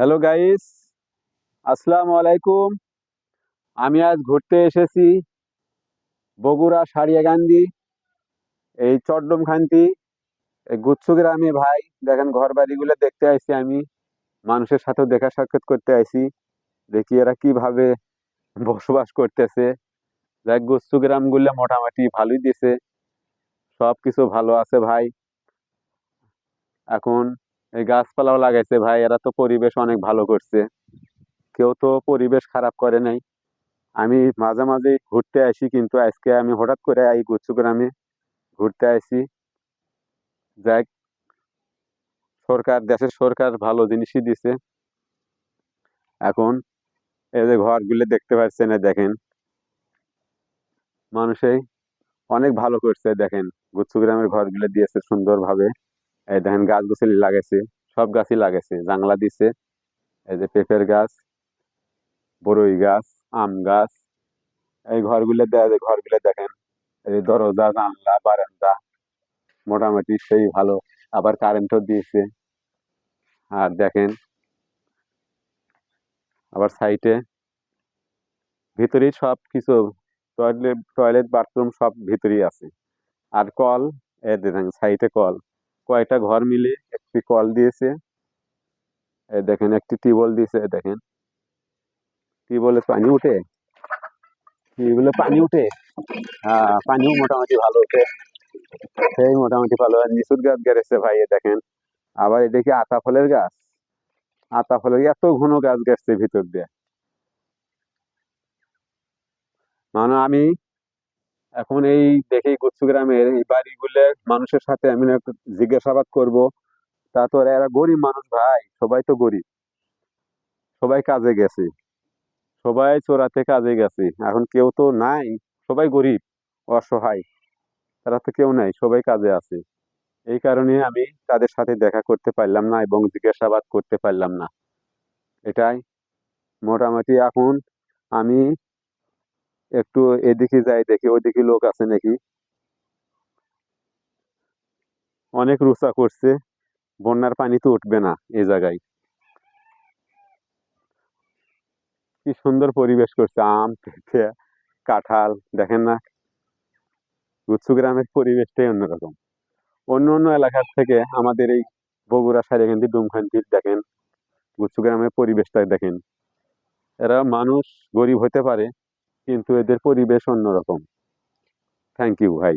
Hello guys আসসালামু আলাইকুম আমি আজ ঘুরতে এসেছি বগুড়া সারিয়াকান্দি এই চট্টমখান্তি এই গুচ্ছু গ্রামে ভাই, দেখেন ঘর বাড়িগুলো দেখতে আইছি আমি। মানুষের সাথেও দেখা সাক্ষাৎ করতে আইছি। দেখি এরা কীভাবে বসবাস করতেছে। দেখ গুচ্ছু গ্রামগুলো মোটামুটি ভালোই দিছে। সব কিছু ভালো আছে ভাই। এখন এই গাছপালাও লাগাইছে ভাই, এরা তো পরিবেশ অনেক ভালো করছে। কেউ তো পরিবেশ খারাপ করে নাই। আমি মাঝে মাঝে ঘুরতে আসি, কিন্তু আজকে আমি হঠাৎ করে এই গুচ্ছু গ্রামে ঘুরতে আসি। যাক সরকার, দেশের সরকার ভালো জিনিসই দিছে। এখন এই যে ঘরগুলো দেখতে পাচ্ছেন দেখেন। মানুষই অনেক ভালো করছে, দেখেন। গুচ্ছু গ্রামের ঘরগুলো দিয়েছে সুন্দরভাবে। এই দেখেন গাছ গাছালি লাগাইছে, সব গাছই লাগাইছে। জাংলা দিছে, এই যে পেঁপের গাছ বড়ই গাছ, আম গাছ। এই ঘরগুলো ঘরগুলো দেখেন, এই দরজা, জানলা, বারান্দা, মোটামুটি সেই ভালো। আবার কারেন্টও দিয়েছে। আর দেখেন, আবার সাইটে ভিতরেই সব কিছু টয়লেট টয়লেট বাথরুম সব ভিতরেই আছে। আর কল, এই দেখেন সাইটে কল। কয়টা ঘর মিলে একটি কল দিয়েছে। দেখেন, একটি টিউবওয়েল দিয়েছে দেখেন। টিউবওয়েলে পানি উঠে? টিউবওয়েলে পানি উঠে? হ্যাঁ পানিও মোটামুটি ভালো ওঠে সেই মোটামুটি ভালো। আর নিচুর গাছ গেড়েছে ভাই দেখেন। আবার এটা কি আতা ফলের গাছ? আতা ফলের এত ঘন গাছ গেছে ভিতর দিয়ে। মানে আমি এখন এই দেখি গুচ্ছু গ্রামের এই বাড়িগুলো মানুষের সাথে আমি জিজ্ঞাসাবাদ করব। তা তো এরা গরিব মানুষ ভাই, সবাই তো গরিব। সবাই কাজে গেছে। সবাই চোরাতে কাজে গেছে। এখন কেউ তো নাই, সবাই গরিব, অসহায়। তারা তো কেউ নাই, সবাই কাজে আছে। এই কারণে আমি তাদের সাথে দেখা করতে পারলাম না এবং জিজ্ঞাসাবাদ করতে পারলাম না। এটাই। মোটামুটি এখন আমি একটু এদিকে যাই দেখি, ওইদিকে লোক আছে নাকি? অনেক রুচা করছে, বন্যার পানি তো উঠবে না এই জায়গায়। কি সুন্দর পরিবেশ করছে, আম, পেঁপে, কাঁঠাল, দেখেন না? গুচ্ছু গ্রামের পরিবেশটাই অন্যরকম। অন্য অন্য এলাকার থেকে আমাদের এই বগুড়া সারিয়াকান্দি ডুমখান্তির দেখেন, গুচ্ছু গ্রামের পরিবেশটা দেখেন। এরা মানুষ, গরিব হতে পারে কিন্তু এদের পরিবেশ অন্যরকম। থ্যাংক ইউ ভাই।